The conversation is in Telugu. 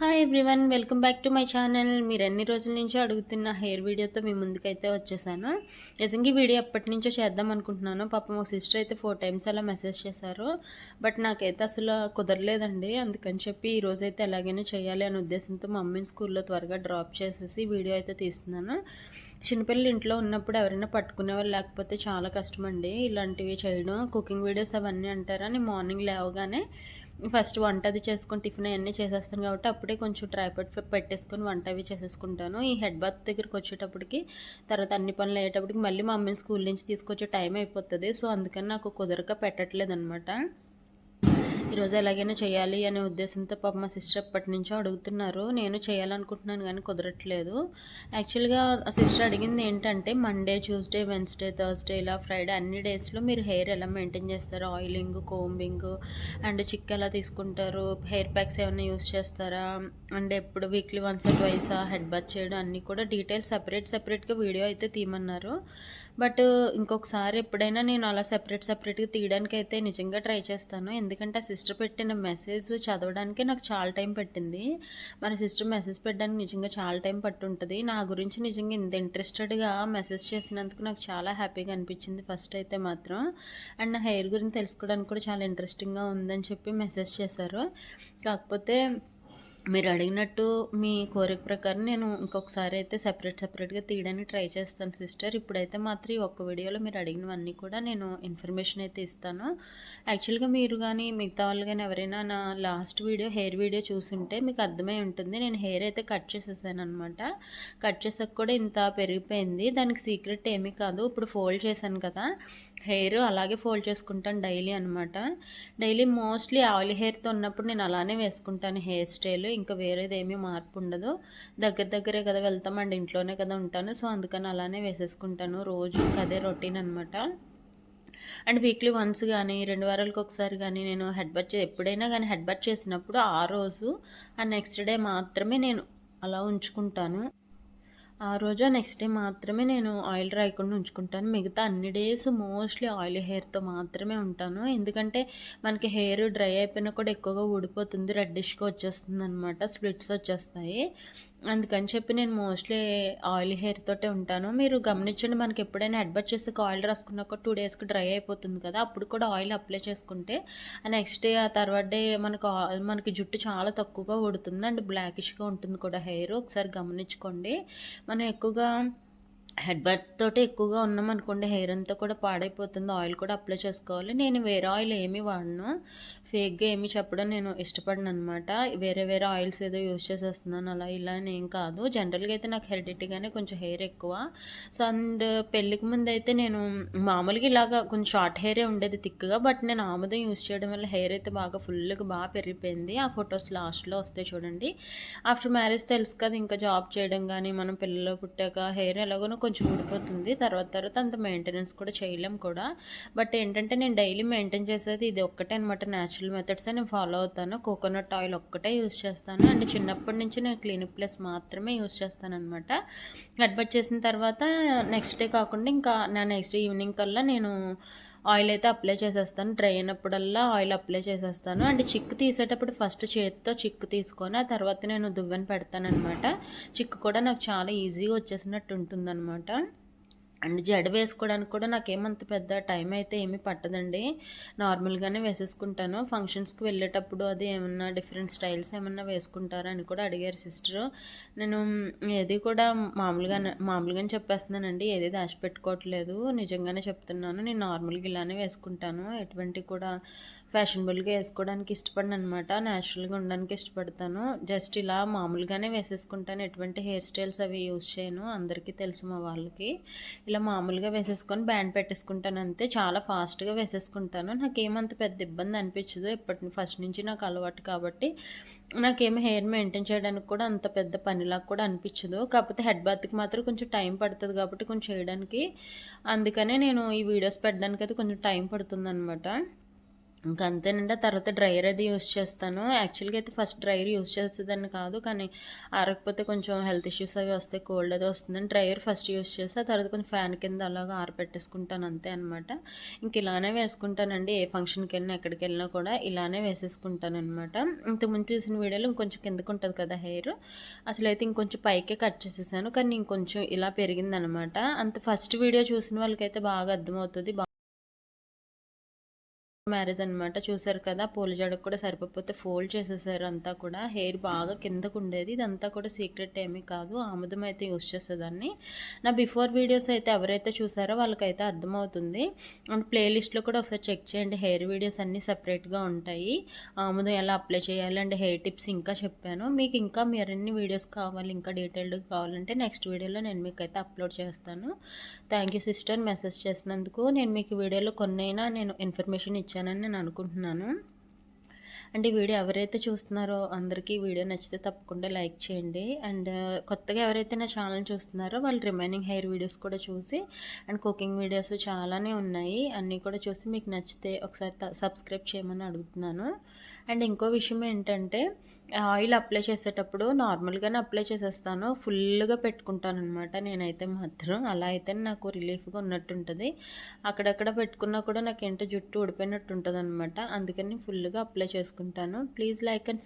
Hi everyone welcome back to my channel మీరు ఎన్ని రోజుల నుంచో అడుగుతున్న హెయిర్ వీడియోతో మీ ముందుకైతే వచ్చేసాను. నిజంగా ఈ వీడియో ఎప్పటి నుంచో చేద్దాం అనుకుంటున్నాను. పాపం ఒక సిస్టర్ అయితే ఫోర్ టైమ్స్ అలా మెసేజ్ చేశారు. బట్ నాకైతే అసలు కుదరలేదండి. అందుకని చెప్పి ఈ అయితే ఎలాగైనా చేయాలి అనే ఉద్దేశంతో మా మమ్మీని స్కూల్లో త్వరగా డ్రాప్ చేసేసి వీడియో అయితే తీస్తున్నాను. చిన్నపిల్లలు ఇంట్లో ఉన్నప్పుడు ఎవరైనా పట్టుకునే వాళ్ళు లేకపోతే చాలా కష్టం అండి ఇలాంటివి చేయడం కుకింగ్ వీడియోస్ అవన్నీ అంటారా నేను మార్నింగ్ లేవగానే ఫస్ట్ వంట అది చేసుకొని టిఫిన్ అవన్నీ చేసేస్తాను కాబట్టి అప్పుడే కొంచెం ట్రైపాడ్ పెట్టేసుకొని వంట అవి చేసేసుకుంటాను. ఈ హెడ్ బాత్ దగ్గరికి వచ్చేటప్పటికి తర్వాత అన్ని పనులు అయ్యేటప్పటికి మళ్ళీ మా అమ్మని స్కూల్ నుంచి తీసుకొచ్చే టైం అయిపోతుంది. సో అందుకని నాకు కుదరక పెట్టట్లేదు అనమాట ఈరోజు ఎలాగైనా చేయాలి అనే ఉద్దేశంతో పాప మా సిస్టర్ అప్పటి నుంచో అడుగుతున్నారు. నేను చేయాలనుకుంటున్నాను కానీ కుదరట్లేదు. యాక్చువల్గా ఆ సిస్టర్ అడిగింది ఏంటంటే మండే ట్యూస్డే వెన్స్డే థర్స్డే ఇలా ఫ్రైడే అన్ని డేస్లో మీరు హెయిర్ ఎలా మెయింటైన్ చేస్తారు? ఆయిలింగ్ కోంబింగ్ అండ్ చిక్ ఎలా తీసుకుంటారు? హెయిర్ ప్యాక్స్ ఏమైనా యూస్ చేస్తారా? అండ్ ఎప్పుడు weekly once twice? Head bath చేయడం అన్నీ కూడా డీటెయిల్స్ సపరేట్ సపరేట్గా వీడియో అయితే తీయమన్నారు. బట్ ఇంకొకసారి ఎప్పుడైనా నేను అలా సెపరేట్ సెపరేట్గా తీయడానికి అయితే నిజంగా ట్రై చేస్తాను. ఎందుకంటే ఆ సిస్టర్ పెట్టిన మెసేజ్ చదవడానికి నాకు చాలా టైం పట్టింది. మన సిస్టర్ మెసేజ్ పెట్టడానికి నిజంగా చాలా టైం పట్టుంటుంది. నా గురించి నిజంగా ఇంత ఇంట్రెస్టెడ్గా మెసేజ్ చేసినందుకు నాకు చాలా హ్యాపీగా అనిపించింది ఫస్ట్ అయితే మాత్రం. అండ్ నా హెయిర్ గురించి తెలుసుకోవడానికి కూడా చాలా ఇంట్రెస్టింగ్గా ఉందని చెప్పి మెసేజ్ చేశారు. కాకపోతే మీరు అడిగినట్టు మీ కోరిక ప్రకారం నేను ఇంకొకసారి అయితే సెపరేట్ సెపరేట్గా తీయడానికి ట్రై చేస్తాను సిస్టర్ ఇప్పుడైతే మాత్రం ఈ ఒక్క వీడియోలో మీరు అడిగినవన్నీ కూడా నేను ఇన్ఫర్మేషన్ అయితే ఇస్తాను. యాక్చువల్గా మీరు కానీ మిగతా వాళ్ళు కానీ ఎవరైనా నా లాస్ట్ వీడియో హెయిర్ వీడియో చూసుంటే మీకు అర్థమై ఉంటుంది. నేను హెయిర్ అయితే కట్ చేసేసాను అనమాట కట్ చేసాక కూడా ఇంత పెరిగిపోయింది. దానికి సీక్రెట్ ఏమీ కాదు. ఇప్పుడు ఫోల్డ్ చేశాను కదా. హెయిర్ అలాగే ఫోల్డ్ చేసుకుంటాను డైలీ అనమాట డైలీ మోస్ట్లీ ఆయిల్ హెయిర్తో ఉన్నప్పుడు నేను అలానే వేసుకుంటాను హెయిర్ స్టైల్. ఇంకా వేరేది ఏమీ మార్పు ఉండదు. దగ్గర దగ్గరే కదా వెళ్తామండి ఇంట్లోనే కదా ఉంటాను. సో అందుకని అలానే వేసేసుకుంటాను. రోజు అదే రొటీన్ అనమాట అండ్ వీక్లీ వన్స్ కానీ రెండు వారాలకు ఒకసారి కానీ నేను హెడ్ బట్ ఎప్పుడైనా కానీ హెడ్ బట్ చేసినప్పుడు ఆ రోజు ఆ నెక్స్ట్ డే మాత్రమే నేను అలా ఉంచుకుంటాను. ఆ రోజు నెక్స్ట్ డే మాత్రమే నేను ఆయిల్ రాయకుండా ఉంచుకుంటాను. మిగతా అన్ని డేస్ మోస్ట్లీ ఆయిల్ హెయిర్తో మాత్రమే ఉంటాను. ఎందుకంటే మనకి హెయిర్ డ్రై అయిపోయినా కూడా ఎక్కువగా ఊడిపోతుంది రెడ్డిష్గా వచ్చేస్తుంది అనమాట స్ప్లిట్స్ వచ్చేస్తాయి. అందుకని చెప్పి నేను మోస్ట్లీ ఆయిల్ హెయిర్ తోటే ఉంటాను. మీరు గమనించండి మనకి ఎప్పుడైనా అడ్బట్ చేసి ఆయిల్ రాసుకున్నాక టూ డేస్కి డ్రై అయిపోతుంది కదా అప్పుడు కూడా ఆయిల్ అప్లై చేసుకుంటే నెక్స్ట్ డే ఆ తర్వాత డే మనకు మనకి జుట్టు చాలా తక్కువగా ఉడుతుంది అండ్ బ్లాకిష్గా ఉంటుంది కూడా హెయిర్. ఒకసారి గమనించుకోండి. మనం ఎక్కువగా హెడ్ బర్త్ తోటి ఎక్కువగా ఉన్నాం అనుకోండి హెయిర్ అంతా కూడా పాడైపోతుంది ఆయిల్ కూడా అప్లై చేసుకోవాలి. నేను వేరే ఆయిల్ ఏమీ వాడను. ఫేక్గా ఏమి చెప్పడం నేను ఇష్టపడను అనమాట వేరే వేరే ఆయిల్స్ ఏదో యూజ్ చేసేస్తున్నాను అలా ఇలా ఏం కాదు. జనరల్గా అయితే నాకు హెరిడిటీగానే కొంచెం హెయిర్ ఎక్కువ. సో అండ్ పెళ్ళికి ముందు అయితే నేను మామూలుగా ఇలాగా కొంచెం షార్ట్ హెయిరే ఉండేది థిక్గా బట్ నేను ఆముదం యూజ్ చేయడం వల్ల హెయిర్ అయితే బాగా ఫుల్గా బాగా పెరిగిపోయింది. ఆ ఫొటోస్ లాస్ట్లో వస్తాయి చూడండి. ఆఫ్టర్ మ్యారేజ్ తెలుసు కదా ఇంకా జాబ్ చేయడం కానీ మనం పిల్లలు పుట్టాక హెయిర్ ఎలాగోనో కొంచెం ఊడిపోతుంది. తర్వాత తర్వాత అంత మెయింటెనెన్స్ కూడా చేయలేం కూడా. బట్ ఏంటంటే నేను డైలీ మెయింటైన్ చేసేది ఇది ఒక్కటే అనమాట న్యాచురల్ మెథడ్స్ నేను ఫాలో అవుతాను. కోకోనట్ ఆయిల్ ఒక్కటే యూస్ చేస్తాను. అండ్ చిన్నప్పటి నుంచి నేను క్లినిక్ ప్లస్ మాత్రమే యూస్ చేస్తాను అనమాట అడ్మిట్ చేసిన తర్వాత నెక్స్ట్ డే కాకుండా ఇంకా నా నెక్స్ట్ ఈవినింగ్ కల్లా నేను ఆయిల్ అయితే అప్లై చేసేస్తాను. డ్రై అయినప్పుడల్లా ఆయిల్ అప్లై చేసేస్తాను. అండ్ చిక్కు తీసేటప్పుడు ఫస్ట్ చేతితో చిక్కు తీసుకొని ఆ తర్వాత నేను దువ్వెన పెడతానమాట చిక్కు కూడా నాకు చాలా ఈజీగా వచ్చేసినట్టు ఉంటుందన్నమాట. అండ్ జడ వేసుకోవడానికి కూడా నాకేమంత పెద్ద టైం అయితే ఏమీ పట్టదండి. నార్మల్గానే వేసేసుకుంటాను. ఫంక్షన్స్కి వెళ్ళేటప్పుడు అది ఏమన్నా డిఫరెంట్ స్టైల్స్ ఏమన్నా వేసుకుంటారా అని కూడా అడిగారు సిస్టర్ నేను ఏది కూడా మామూలుగా మామూలుగానే చెప్పేస్తున్నానండి. ఏది దాచిపెట్టుకోవట్లేదు. నిజంగానే చెప్తున్నాను. నేను నార్మల్గా ఇలానే వేసుకుంటాను. ఎటువంటి కూడా ఫ్యాషనబుల్గా వేసుకోవడానికి ఇష్టపడను అనమాట న్యాచురల్గా ఉండడానికి ఇష్టపడతాను. జస్ట్ ఇలా మామూలుగానే వేసేసుకుంటాను. ఎటువంటి హెయిర్ స్టైల్స్ అవి యూజ్ చేయను. అందరికీ తెలుసు మా వాళ్ళకి. ఇలా మామూలుగా వేసేసుకొని బ్యాండ్ పెట్టేసుకుంటాను అంతే. చాలా ఫాస్ట్గా వేసేసుకుంటాను. నాకేమంత పెద్ద ఇబ్బంది అనిపించదు. ఇప్పటి ఫస్ట్ నుంచి నాకు అలవాటు కాబట్టి నాకేమి హెయిర్ మెయింటైన్ చేయడానికి కూడా అంత పెద్ద పనిలాగా కూడా అనిపించదు. కాకపోతే హెడ్ బాత్కి మాత్రం కొంచెం టైం పడుతుంది కాబట్టి కొంచెం చేయడానికి. అందుకనే నేను ఈ వీడియోస్ పెట్టడానికి అయితే కొంచెం టైం పడుతుంది అనమాట ఇంకా అంతేనండి. తర్వాత డ్రైయర్ అది యూస్ చేస్తాను. యాక్చువల్గా అయితే ఫస్ట్ డ్రైయర్ యూస్ చేసేదాన్ని కాదు. కానీ ఆరకపోతే కొంచెం హెల్త్ ఇష్యూస్ అవి వస్తాయి. కోల్డ్ అది వస్తుందని డ్రైయర్ ఫస్ట్ యూస్ చేసి ఆ తర్వాత కొంచెం ఫ్యాన్ కింద అలాగా ఆరపెట్టేసుకుంటాను. అంతే అనమాట ఇంక ఇలానే వేసుకుంటానండి. ఏ ఫంక్షన్కి వెళ్ళినా ఎక్కడికి వెళ్ళినా కూడా ఇలానే వేసేసుకుంటాను అనమాట ఇంతకుముందు చూసిన వీడియోలో ఇంకొంచెం కిందకు ఉంటుంది కదా హెయిర్. అసలు అయితే ఇంకొంచెం పైకే కట్ చేసేసాను. కానీ ఇంకొంచెం ఇలా పెరిగిందనమాట అంత ఫస్ట్ వీడియో చూసిన వాళ్ళకైతే బాగా అర్థమవుతుంది. మ్యారేజ్ అనమాట చూసారు కదా పూల జడకు కూడా సరిపోతే ఫోల్డ్ చేసేసారు అంతా కూడా. హెయిర్ బాగా కిందకు ఉండేది. ఇదంతా కూడా సీక్రెట్ ఏమీ కాదు. ఆముదం అయితే యూస్ చేసేదాన్ని. నా బిఫోర్ వీడియోస్ అయితే ఎవరైతే చూసారో వాళ్ళకైతే అర్థమవుతుంది. అండ్ ప్లేలిస్ట్లో కూడా ఒకసారి చెక్ చేయండి. హెయిర్ వీడియోస్ అన్నీ సపరేట్గా ఉంటాయి. ఆముదం ఎలా అప్లై చేయాలి అండ్ హెయిర్ టిప్స్ ఇంకా చెప్పాను. మీకు ఇంకా మరిన్ని వీడియోస్ కావాలి ఇంకా డీటెయిల్డ్గా కావాలంటే నెక్స్ట్ వీడియోలో నేను మీకు అయితే అప్లోడ్ చేస్తాను. థ్యాంక్ యూ సిస్టర్ మెసేజ్ చేసినందుకు. నేను మీకు వీడియోలో కొన్నైనా నేను ఇన్ఫర్మేషన్ ఇచ్చాను. ఇచ్చానని నేను అనుకుంటున్నాను. అండ్ ఈ వీడియో ఎవరైతే చూస్తున్నారో అందరికీ వీడియో నచ్చితే తప్పకుండా లైక్ చేయండి. అండ్ కొత్తగా ఎవరైతే నా ఛానల్ చూస్తున్నారో వాళ్ళు రిమైనింగ్ హెయిర్ వీడియోస్ కూడా చూసి అండ్ కుకింగ్ వీడియోస్ చాలానే ఉన్నాయి. అన్నీ కూడా చూసి మీకు నచ్చితే ఒకసారి సబ్స్క్రైబ్ చేయమని అడుగుతున్నాను. అండ్ ఇంకో విషయం ఏంటంటే ఆయిల్ అప్లై చేసేటప్పుడు నార్మల్గానే అప్లై చేసేస్తాను. ఫుల్గా పెట్టుకుంటాను అనమాట నేనైతే మాత్రం. అలా అయితే నాకు రిలీఫ్గా ఉన్నట్టుంటుంది. అక్కడక్కడ పెట్టుకున్నా కూడా నాకు ఏంటో జుట్టు ఊడిపోయినట్టు ఉంటుంది అనమాట అందుకని ఫుల్గా అప్లై చేసుకుంటాను. Please like and